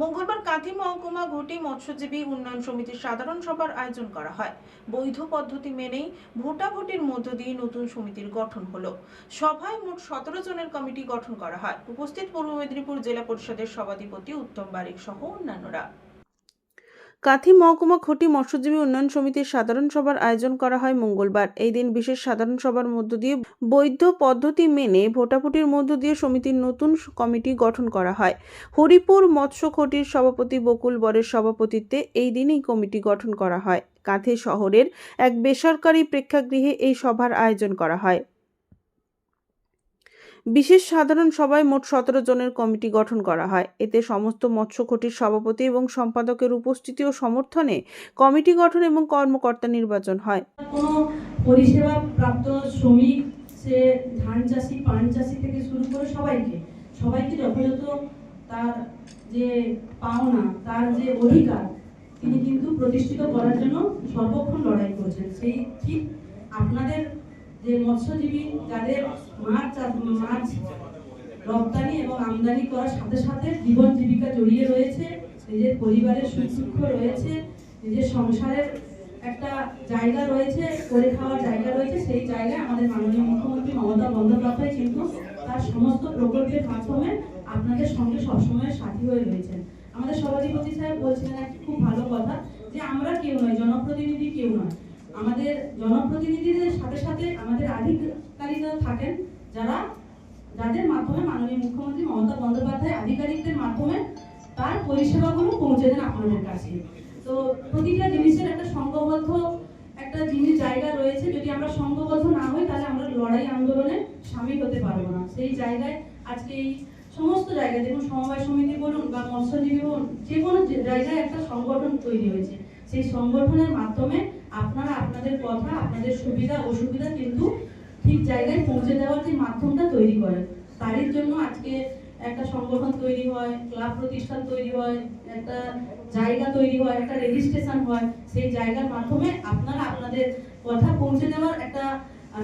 মঙ্গলবার কাঁথি মহকুমা ঘটি মৎস্যজীবী উন্নয়ন সমিতির সাধারণ সভার আয়োজন করা হয়। বৈধ পদ্ধতি মেনেই ভোটাভুটির মধ্য দিয়ে নতুন সমিতির গঠন হলো। সভায় মোট সতেরো জনের কমিটি গঠন করা হয়। উপস্থিত পূর্ব মেদিনীপুর জেলা পরিষদের সভাধিপতি উত্তম বারিক সহ অন্যান্যরা। কাথি মহকুমা খটি মৎস্যজীবী উন্নয়ন সমিতির সাধারণ সভার আয়োজন করা হয় মঙ্গলবার। এই দিন বিশেষ সাধারণ সভার মধ্য দিয়ে বৈধ পদ্ধতি মেনে ভোটাভুটির মধ্য দিয়ে সমিতির নতুন কমিটি গঠন করা হয়। হরিপুর মৎস্য খটির সভাপতি বকুল বরের সভাপতিত্বে এই দিনই কমিটি গঠন করা হয়। কাঁথি শহরের এক বেসরকারি প্রেক্ষাগৃহে এই সভার আয়োজন করা হয়। বিশেষ সাধারণ সভায় মোট সতেরো জনের কমিটি গঠন করা হয়। এতে সমস্ত মৎস্য মৎস্যখটির সভাপতি এবং সম্পাদকের উপস্থিতি ও সমর্থনে কমিটি গঠন এবং কর্মকর্তা নির্বাচন হয়। কোনো পরিষেবা প্রাপ্ত শ্রমিক, সে ধান চাষি, পান চাষি থেকে শুরু করে সবাইকে সবাইকে যথাযথ তার যে পাওনা, তার যে অধিকার, তিনি কিন্তু প্রতিষ্ঠিত করার জন্য সর্বক্ষণ লড়াই করছেন। সেই ঠিক আপনাদের যে মৎস্যজীবী যাদের মাছ মাছ রপ্তানি এবং আমদানি করার সাথে সাথে জীবন জীবিকা জড়িয়ে রয়েছে, নিজের পরিবারের সুখ রয়েছে, নিজের সংসারের একটা জায়গা রয়েছে, করে খাওয়ার জায়গা রয়েছে, সেই জায়গায় আমাদের মাননীয় মুখ্যমন্ত্রী মমতা বন্দ্যোপাধ্যায় কিন্তু তার সমস্ত প্রকল্পের মাধ্যমে আপনাদের সঙ্গে সবসময় সাথী হয়ে রয়েছেন। আমাদের সভাধিপতি সাহেব বলছিলেন একটি খুব ভালো কথা যে আমরা কেউ নয়, জনপ্রতিনিধি কেউ নয়। জনপ্রতিনিধিদের সাথে সাথে আমাদের আধিকারিকরা থাকেন যারা, যাদের মাধ্যমে মাননীয় মুখ্যমন্ত্রী মমতা বন্দ্যোপাধ্যায় আধিকারিকদের মাধ্যমে তার পরিষেবাগুলো পৌঁছে দেন আপনাদের কাছে। তো প্রতিটা জিনিসের একটা সংঘবদ্ধ একটা জিনিস জায়গা রয়েছে। যদি আমরা সংঘবদ্ধ না হই, তাহলে আমরা লড়াই আন্দোলনে সামিল হতে পারব না। সেই জায়গায় আজকে এই সমস্ত জায়গায় দেখুন সমবায় সমিতি বলুন বা মৎস্যজীবী বলুন, যে কোনো জায়গায় একটা সংগঠন তৈরি হয়েছে। সেই সংগঠনের মাধ্যমে আপনারা আপনাদের কথা, আপনাদের সুবিধা, অসুবিধা কিন্তু ঠিক জায়গায় পৌঁছে দেওয়ার যে মাধ্যমটা তৈরি করেন। তারই জন্য আজকে একটা সংগঠন তৈরি হয়, ক্লাব প্রতিষ্ঠান তৈরি হয়, একটা জায়গা তৈরি হয়, একটা রেজিস্ট্রেশন হয়, সেই জায়গার মাধ্যমে আপনারা আপনাদের কথা পৌঁছে দেওয়ার একটা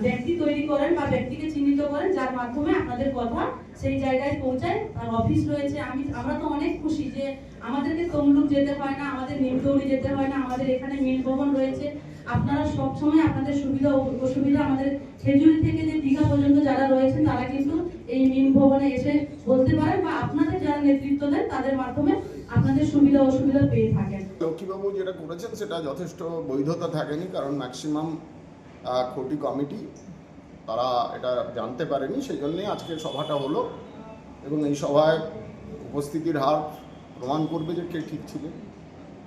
ব্যক্তি তৈরি করেন বা ব্যক্তিকে চিহ্নিত করেন, যার মাধ্যমে আপনাদের কথা সেই জায়গায় পৌঁছায়। তার অফিস রয়েছে, আমি, আমরা তো অনেক খুশি যে আমাদেরকে তমলুক যেতে হয় না, আমাদের নিমতৌড়ি যেতে হয় না, আমাদের এখানে মিল ভবন রয়েছে। আপনারা সবসময় আপনাদের সুবিধা অসুবিধা আমাদের খেজুরি থেকে যে দীঘা পর্যন্ত যারা রয়েছেন, তারা কিন্তু এই মিল ভবনে এসে বলতে পারেন বা আপনাদের যারা নেতৃত্ব দেন, তাদের মাধ্যমে আপনাদের সুবিধা অসুবিধা পেয়ে থাকেন। লক্ষ্মীবাবু যেটা করেছেন, সেটা যথেষ্ট বৈধতা থাকেনি, কারণ ম্যাক্সিমাম কোটি কমিটি তারা এটা জানতে পারেনি সেই জন্যই আজকের সভাটা হলো এবং এই সভায় উপস্থিতির হার প্রমাণ করবে যে কে ঠিক ছিলেন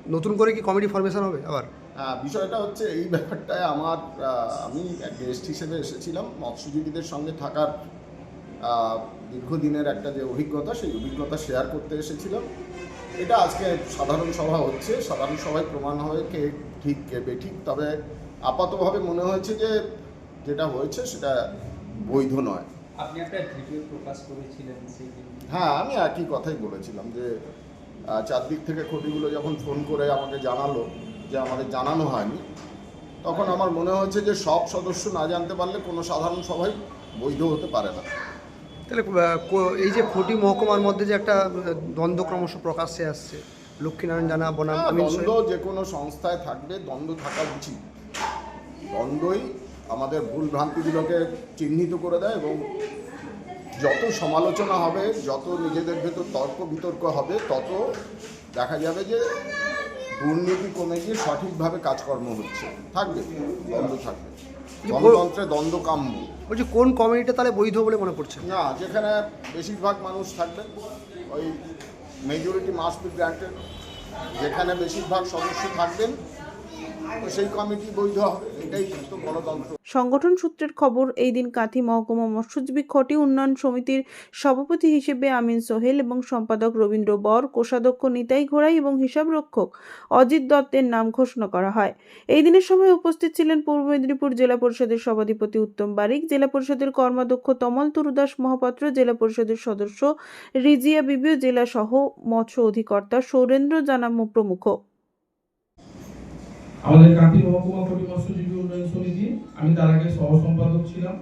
নতুন করে কি কমিটি ফরমেশন হবে আবার? হ্যাঁ, বিষয়টা হচ্ছে এই ব্যাপারটায় আমার আমি এক গেস্ট হিসেবে এসেছিলাম মৎস্যজীবীদের সঙ্গে থাকার দীর্ঘদিনের একটা যে অভিজ্ঞতা সেই অভিজ্ঞতা শেয়ার করতে এসেছিলাম। এটা আজকে সাধারণ সভা হচ্ছে সাধারণ সভায় প্রমাণ হবে কে ঠিক কে বেঠিক তবে আপাতভাবে মনে হয়েছে যে যেটা হয়েছে সেটা বৈধ নয়। আপনি একটা ভিডিও প্রকাশ করেছিলেন হ্যাঁ আমি একই কথাই বলেছিলাম যে চারদিক থেকে খুঁটিগুলো যখন ফোন করে আমাকে জানালো যে আমাদের জানানো হয়নি তখন আমার মনে হয়েছে যে সব সদস্য না জানতে পারলে কোনো সাধারণ সভাই বৈধ হতে পারে না। তাহলে এই যে খটি মহকুমার মধ্যে যে একটা দ্বন্দ্ব ক্রমশ প্রকাশ্যে আসছে লক্ষ্মীনারায়ণ জানা বনাম হ্যাঁ, দ্বন্দ্ব যে কোনো সংস্থায় থাকবে দ্বন্দ্ব থাকা উচিত। দ্বন্দ্বই আমাদের ভুল ভ্রান্তিগুলোকে চিহ্নিত করে দেয় এবং যত সমালোচনা হবে যত নিজেদের ভেতর তর্ক বিতর্ক হবে তত দেখা যাবে যে দুর্নীতি কমে গিয়ে সঠিকভাবে কাজকর্ম হচ্ছে। থাকবে দ্বন্দ্ব থাকবে। গণতন্ত্রে দ্বন্দ্ব কাম্য। বলছি কোন কমিটিটা তাহলে বৈধ বলে মনে করছে না যেখানে বেশিরভাগ মানুষ থাকবে ওই মেজরিটি মাস্ট বি গ্রান্টেড যেখানে বেশিরভাগ সদস্য থাকবেন সংগঠন সূত্রের খবর, এই দিন কাঁথি মহকুমা মৎস্যজীবী খটি উন্নয়ন সমিতির সভাপতি হিসেবে আমিন সোহেল এবং সম্পাদক রবীন্দ্র বর, কোষাধ্যক্ষ নিতাই ঘোড়াই এবং হিসাবরক্ষক অজিত দত্তের নাম ঘোষণা করা হয়। এই দিনের সময় উপস্থিত ছিলেন পূর্ব মেদিনীপুর জেলা পরিষদের সভাধিপতি উত্তম বারিক, জেলা পরিষদের কর্মাধ্যক্ষ তমল তরুদাস মহাপাত্র, জেলা পরিষদের সদস্য রিজিয়া বিবিও, জেলা সহ মৎস্য অধিকর্তা সৌরেন্দ্র জানা প্রমুখ। আমাদের কান্তি মহকুমা কোটি মৎস্যজীবী উন্নয়ন সমিতি, আমি তার আগে সহ সম্পাদক ছিলাম।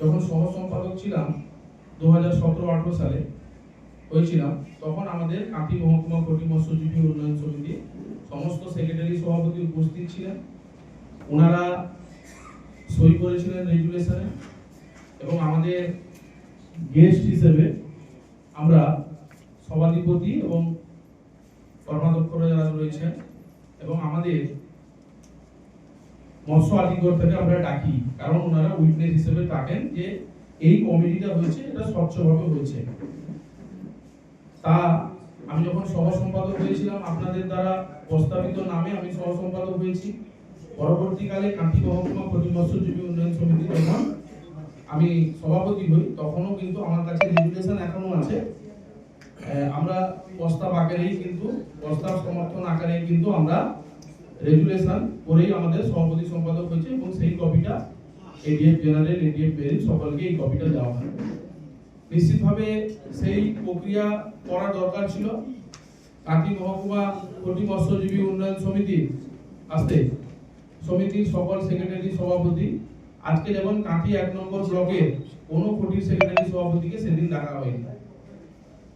যখন সহ সম্পাদক ছিলাম দু হাজার সতেরো আঠেরো সালে হয়েছিলাম, তখন আমাদের কাঁথি মহকুমা কোটি মৎস্যজীবী উন্নয়ন সমিতি সমস্ত সেক্রেটারি সভাপতি উপস্থিত ছিলেন। ওনারা সই করেছিলেন রেজুলেশনে এবং আমাদের গেস্ট হিসেবে আমরা সভাধিপতি এবং কর্মাধ্যক্ষরা যারা রয়েছেন এবং আমাদের মৎস্য আমরা ডাকি, কারণ ওনারা উইটনেস হিসেবে থাকেন যে এই কমিটিটা হয়েছে, এটা স্বচ্ছভাবে হয়েছে। তা আমি যখন সহ সম্পাদক হয়েছিলাম, আপনাদের দ্বারা প্রস্তাবিত নামে আমি সহ সম্পাদক হয়েছি। পরবর্তীকালে কান্তি মহকুমা প্রতি মৎস্যজীবী উন্নয়ন সমিতি যখন আমি সভাপতি হই, তখনও কিন্তু আমার কাছে রেজুলেশন এখনও আছে। আমরা প্রস্তাব আকারেই কিন্তু, প্রস্তাব সমর্থন আকারে কিন্তু আমরা রেজুলেশন করেই আমাদের সভাপতি সম্পাদক হয়েছে এবং সেই কপিটা এডিএফ জেনারেল এডিএফ বেরিল সকলকে এই কপিটা দেওয়া হয়। নিশ্চিতভাবে সেই প্রক্রিয়া করা দরকার ছিল। কাকি মহকুমা কোটি মৎস্যজীবী উন্নয়ন সমিতি আসতে সমিতির সকল সেক্রেটারি সভাপতি আজকে যেমন কাঁথি এক নম্বর ব্লকের কোনো কোটির সেক্রেটারি সভাপতিকে সেদিন ডাকা হয়নি।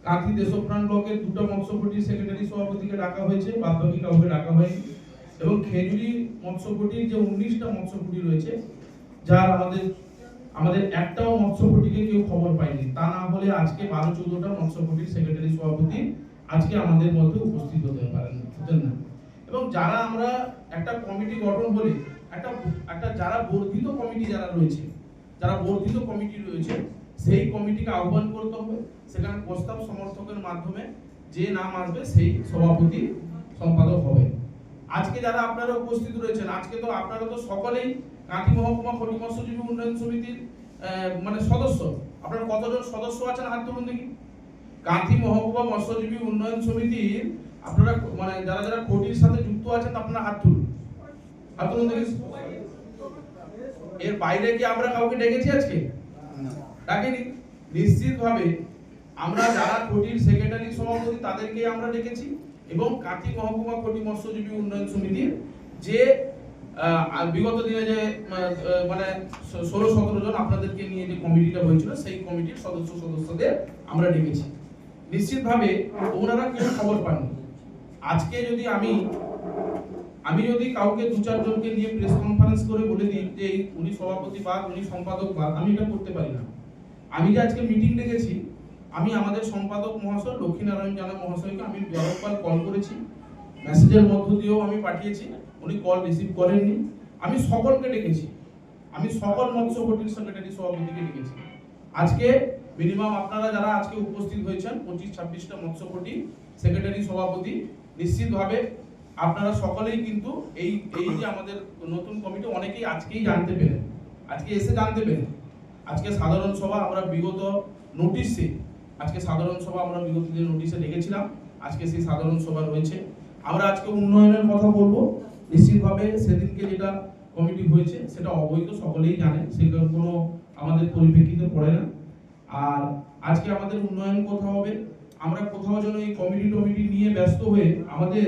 কাঁথি দেশপ্রাণ ব্লকের দুটো মৎস্য কোটির সেক্রেটারি সভাপতিকে ডাকা হয়েছে বাদ বাকি কাউকে ডাকা হয়নি। এবং খেজুরি মৎস্য কোটির যে উনিশটা মৎস্য কোটি রয়েছে, যার আমাদের আমাদের একটাও মৎস্য কোটিকে কেউ খবর পায়নি। তা না হলে আজকে বারো চোদ্দটা মৎস্য কোটির সেক্রেটারি সভাপতি আজকে আমাদের মধ্যে উপস্থিত হতে পারেন, হতেন না। এবং যারা আমরা একটা কমিটি গঠন হলে, একটা একটা যারা বর্ধিত কমিটি যারা রয়েছে, যারা বর্ধিত কমিটি রয়েছে সেই কমিটিকে আহ্বান করতে হবে। সেখানে প্রস্তাব সমর্থকের মাধ্যমে যে নাম আসবে, সেই সভাপতি সম্পাদক হবে। আজকে যারা আপনারা উপস্থিত রয়েছেন, আজকে তো আপনারা তো সকলেই কাঁথি মহকুমা খনি মৎস্যজীবী উন্নয়ন সমিতির মানে সদস্য। আপনারা কতজন সদস্য আছেন? হাত তুলুন দেখি। কাঁথি মহকুমা মৎস্যজীবী উন্নয়ন সমিতির, আপনারা মানে যারা যারা কোটির সাথে যুক্ত আছেন, আপনারা হাত তুলুন। হাত তুলুন দেখি। এর বাইরে কি আমরা কাউকে ডেকেছি আজকে? ডাকিনি নিশ্চিতভাবে আমরা যারা কোটির সেক্রেটারি সভাপতি তাদেরকে আমরা ডেকেছি এবং কাঁথি মহকুমা কোটি মৎস্যজীবী উন্নয়ন সমিতির যে বিগত দিনে যে মানে ষোলো সতেরো জন আপনাদেরকে নিয়ে যে কমিটিটা হয়েছিল, সেই কমিটির সদস্য সদস্যদের আমরা ডেকেছি। নিশ্চিতভাবে ওনারা কেউ খবর পাননি। আজকে যদি আমি আমি যদি কাউকে দু চারজনকে নিয়ে প্রেস কনফারেন্স করে বলে দিই যে উনি সভাপতি বা উনি সম্পাদক বা, আমি এটা করতে পারি না। আমি যে আজকে মিটিং ডেকেছি, আমি আমাদের সম্পাদক মহাশয়, লক্ষ্মীনারায়ণ জানা মহাশয়কে আমি বারবার কল করেছি। মেসেজের মধ্য দিয়েও আমি পাঠিয়েছি, উনি কল রিসিভ করেননি। আমি সকলকে ডেকেছি। আমি সকল মৎস্য কোটির সেক্রেটারি সভাপতিকে ডেকেছি। আজকে মিনিমাম আপনারা যারা আজকে উপস্থিত হয়েছেন, পঁচিশ, ছাব্বিশটা মৎস্য কোটি সেক্রেটারি সভাপতি, নিশ্চিতভাবে আপনারা সকলেই কিন্তু এই এই যে আমাদের নতুন কমিটি অনেকেই আজকেই জানতে পেরেন আজকে এসে জানতে পেরেন আজকে সাধারণ সভা আমরা বিগত নোটিশে, আজকে সাধারণ সভা আমরা বিগত দিনে নোটিশে ডেকেছিলাম আজকে সেই সাধারণ সভা রয়েছে। আমরা আজকে উন্নয়নের কথা বলব। নিশ্চিতভাবে সেদিনকে যেটা কমিটি হয়েছে, সেটা অবৈধ, সকলেই জানেন সেটার কোনো আমাদের পরিপ্রেক্ষিতে পড়ে না। আর আজকে আমাদের উন্নয়ন কোথাও হবে? আমরা কোথাও যেন এই কমিটি টমিটি নিয়ে ব্যস্ত হয়ে আমাদের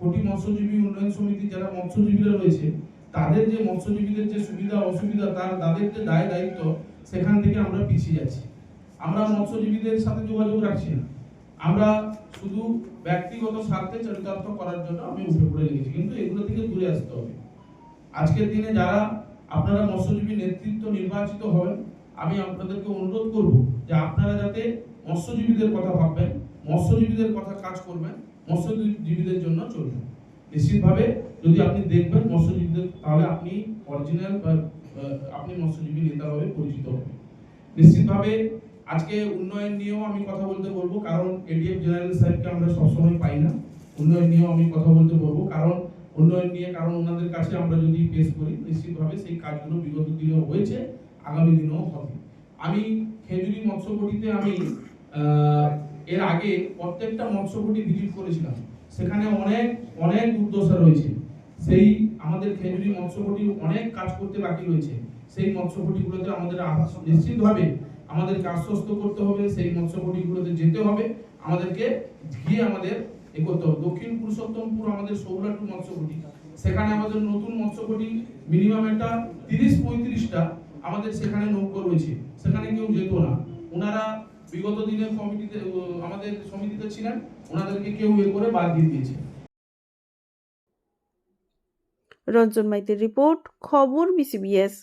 কোটি মৎস্যজীবী উন্নয়ন সমিতি যারা মৎস্যজীবীরা রয়েছে, তাদের যে মৎস্যজীবীদের যে সুবিধা, অসুবিধা, তার, তাদের যে দায় দায়িত্ব সেখান থেকে আমরা পিছিয়ে যাচ্ছি। আমরা মৎস্যজীবীদের সাথে যোগাযোগ রাখছি না। আমরা শুধু ব্যক্তিগত স্বার্থে চরিতার্থ করার জন্য আমি উঠে পড়ে লেগেছি। কিন্তু এগুলো থেকে দূরে আসতে হবে। আজকের দিনে যারা আপনারা মৎস্যজীবী নেতৃত্ব নির্বাচিত হবেন, আমি আপনাদেরকে অনুরোধ করব যে আপনারা যাতে মৎস্যজীবীদের কথা ভাববেন, মৎস্যজীবীদের কথা কাজ করবেন, মৎস্যজীবীদের জন্য চলবেন। নিশ্চিতভাবে যদি আপনি দেখবেন মৎস্যজীবীদের, তাহলে আপনি অরিজিনাল বা আপনি মৎস্যজীবী নেতাভাবে পরিচিত হবেন। নিশ্চিতভাবে আজকে উন্নয়ন নিয়েও আমি কথা বলতে বলব, কারণ এডিএফ জেনারেল সাহেবকে আমরা সবসময় পাই না। উন্নয়ন নিয়েও আমি কথা বলতে বলব, কারণ উন্নয়ন নিয়ে, কারণ ওনাদের কাছে আমরা যদি পেশ করি, নিশ্চিতভাবে সেই কাজগুলো বিগত দিনেও হয়েছে, আগামী দিনেও হবে। আমি খেজুরি মৎস্যকুটিতে আমি এর আগে প্রত্যেকটা মৎস্যকুটি ভিজিট করেছিলাম। সেখানে অনেক অনেক দুর্দশা রয়েছে। সেই আমাদের খেজুরি মৎস্যকুটি অনেক কাজ করতে বাকি রয়েছে। সেই মৎস্যকুটিগুলোতে আমাদের নিশ্চিতভাবে আমাদেরকে আশ্বস্ত করতে হবে, সেই মৎস্যকুটিগুলোতে যেতে হবে। আমাদেরকে গিয়ে আমাদের এ করতে হবে। দক্ষিণ পুরুষোত্তমপুর আমাদের সৌরাটু মৎস্যকুটি সেখানে আমাদের নতুন মৎস্যকুটি মিনিমাম একটা তিরিশ পঁয়ত্রিশটা আমাদের সেখানে নৌকো রয়েছে। সেখানে কেউ যেত না। ওনারা বিগত দিনের কমিটিতে, আমাদের সমিতিতে ছিলেন। ওনাদেরকে কেউ এ করে বাদ দিয়ে দিয়েছে। রঞ্জন মাইতির রিপোর্ট খবর বিসিবিএস